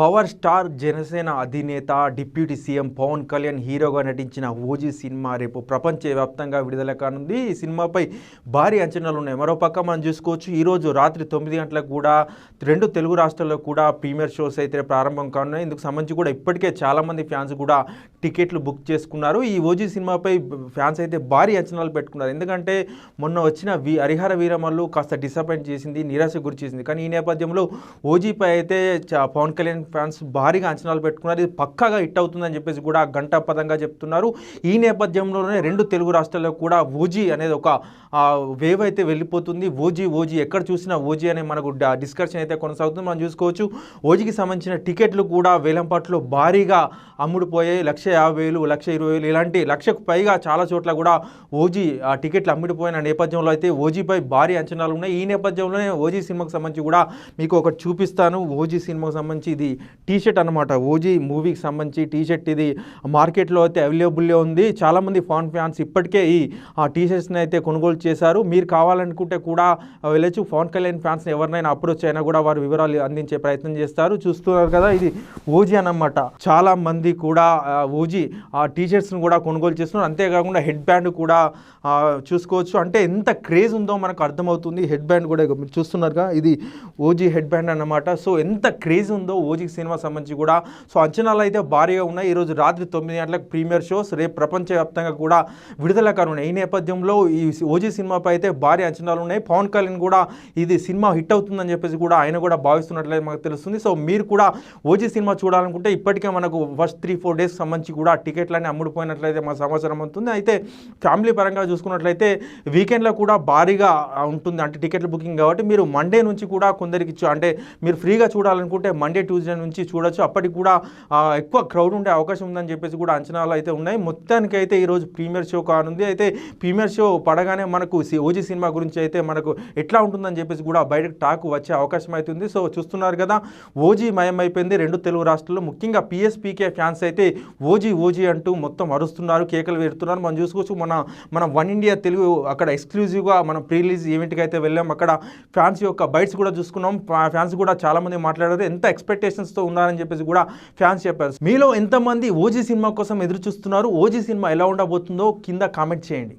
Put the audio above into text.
Power star Janasena అధినేత deputy CM Pawan Kalyan హీరోగా నటించిన ఓజీ సినిమా రేపు ప్రపంచవ్యాప్తంగా విడుదల కానుంది. ఈ సినిమాపై భారీ అంచనాలు ఉన్నాయి. మరోపక్క మనం చూసుకోవచ్చు ఈరోజు రాత్రి తొమ్మిది గంటలకు కూడా రెండు తెలుగు రాష్ట్రాల్లో కూడా ప్రీమియర్ షోస్ అయితే ప్రారంభం కానున్నాయి. ఇందుకు సంబంధించి కూడా ఇప్పటికే చాలామంది ఫ్యాన్స్ కూడా టికెట్లు బుక్ చేసుకున్నారు. ఈ ఓజీ సినిమాపై ఫ్యాన్స్ అయితే భారీ అంచనాలు పెట్టుకున్నారు. ఎందుకంటే మొన్న వచ్చిన వి హరిహర వీరమల్లు కాస్త డిసప్పాయింట్ చేసింది నిరాశ గురి చేసింది. కానీ ఈ నేపథ్యంలో ఓజీపై అయితే పవన్ కళ్యాణ్ ఫ్యాన్స్ భారీగా అంచనాలు పెట్టుకున్నారు. ఇది పక్కాగా హిట్ అవుతుందని చెప్పేసి కూడా గంటాపదంగా చెప్తున్నారు. ఈ నేపథ్యంలోనే రెండు తెలుగు రాష్ట్రాల్లో కూడా ఓజీ అనేది ఒక వేవ్ అయితే వెళ్ళిపోతుంది. ఓజీ ఓజీ ఎక్కడ చూసినా ఓజీ అనే మనకు డిస్కషన్ అయితే కొనసాగుతుంది. మనం చూసుకోవచ్చు ఓజీకి సంబంధించిన టికెట్లు కూడా వేలంపాట్లో భారీగా అమ్ముడుపోయాయి. లక్ష యాభై వేలు లక్ష ఇరవై వేలు ఇలాంటి లక్షకు పైగా చాలా చోట్ల కూడా ఓజీ ఆ టికెట్లు అమ్ముడిపోయిన నేపథ్యంలో అయితే ఓజీపై భారీ అంచనాలు ఉన్నాయి. ఈ నేపథ్యంలోనే ఓజీ సినిమాకి సంబంధించి కూడా మీకు ఒకటి చూపిస్తాను. ఓజీ సినిమాకి సంబంధించి ఇది టీ షర్ట్ అనమాట ఓజీ మూవీకి సంబంధించి టీ షర్ట్ ఇది మార్కెట్లో అయితే అవైలబుల్లో ఉంది. చాలామంది ఫాన్ ఫ్యాన్స్ ఇప్పటికే ఈ టీషర్ట్స్ని అయితే కొనుగోలు చేశారు. మీరు కావాలనుకుంటే కూడా వెళ్ళొచ్చు. ఫాన్ కళ్యాణ్ ఫ్యాన్స్ ఎవరినైనా అప్రోచ్ అయినా కూడా వారు వివరాలు అందించే ప్రయత్నం చేస్తారు. చూస్తున్నారు కదా ఇది ఓజీ అన్నమాట. చాలా మంది కూడా ఓజీ ఆ టీ షర్ట్స్ని కూడా కొనుగోలు చేస్తున్నారు. అంతేకాకుండా హెడ్ బ్యాండ్ కూడా చూసుకోవచ్చు. అంటే ఎంత క్రేజ్ ఉందో మనకు అర్థమవుతుంది. హెడ్ బ్యాండ్ కూడా మీరు చూస్తున్నారుగా ఇది ఓజీ హెడ్ బ్యాండ్ అన్నమాట. సో ఎంత క్రేజ్ ఉందో ఓజీ సినిమా సంబంధించి కూడా. సో అంచనాలు అయితే భారీగా ఉన్నాయి. ఈరోజు రాత్రి తొమ్మిది గంటలకు ప్రీమియర్ షోస్ రేపు ప్రపంచవ్యాప్తంగా కూడా విడుదల కానున్నాయి. ఈ నేపథ్యంలో ఈ ఓజీ సినిమాపై అయితే భారీ అంచనాలు ఉన్నాయి. పవన్ కళ్యాణ్ కూడా ఇది సినిమా హిట్ అవుతుందని చెప్పేసి కూడా ఆయన కూడా భావిస్తున్నట్లయితే మనకు తెలుస్తుంది. సో మీరు కూడా ఓజీ సినిమా చూడాలనుకుంటే ఇప్పటికే మనకు ఫస్ట్ త్రీ ఫోర్ డేస్ సంబంధించి కూడా టికెట్లన్నీ అమ్ముడుపోయినట్లయితే మా సమాచారం అవుతుంది అయితే ఫ్యామిలీ పరంగా చూసుకున్నట్లయితే వీకెండ్లో కూడా భారీగా ఉంటుంది. అంటే టికెట్ల బుకింగ్ కాబట్టి మీరు మండే నుంచి కూడా కొందరికి చూ- అంటే మీరు ఫ్రీగా చూడాలనుకుంటే మండే ట్యూస్డే నుంచి చూడొచ్చు. అప్పటికి కూడా ఎక్కువ క్రౌడ్ ఉండే అవకాశం ఉందని చెప్పేసి కూడా అంచనాలు అయితే ఉన్నాయి. మొత్తానికి అయితే ఈరోజు ప్రీమియర్ షో కానుంది. అయితే ప్రీమియర్ షో పడగానే మనకు సి- ఓజీ సినిమా గురించి అయితే మనకు ఎట్లా ఉంటుందని చెప్పేసి కూడా బయటకు టాక్ వచ్చే అవకాశం అయితే ఉంది. సో చూస్తున్నారు కదా ఓజీ మయం అయిపోయింది రెండు తెలుగు రాష్ట్రాల్లో ముఖ్యంగా పిఎస్పీకే ఫ్యాన్స్ అయితే ఓజీ ఓజీ అంటూ మొత్తం అరుస్తున్నారు కేకలు పెడుతున్నారు మనం చూసుకోవచ్చు మన మన వన్ ఇండియా తెలుగు అక్కడ ఎక్స్క్లూజివ్గా మనం ప్రీలీజ్ ఈవెంట్కి అయితే వెళ్ళాం. అక్కడ ఫ్యాన్స్ యొక్క బైట్స్ కూడా చూసుకున్నాం. ఫ్యాన్స్ కూడా చాలా మంది మాట్లాడారు. ఎంత ఎక్స్పెక్టేషన్స్తో ఉన్నారని చెప్పేసి కూడా ఫ్యాన్స్ చెప్పారు. మీలో ఎంతమంది ఓజీ సినిమా కోసం ఎదురు చూస్తున్నారు ఓజీ సినిమా ఎలా ఉండబోతుందో కింద కామెంట్ చేయండి.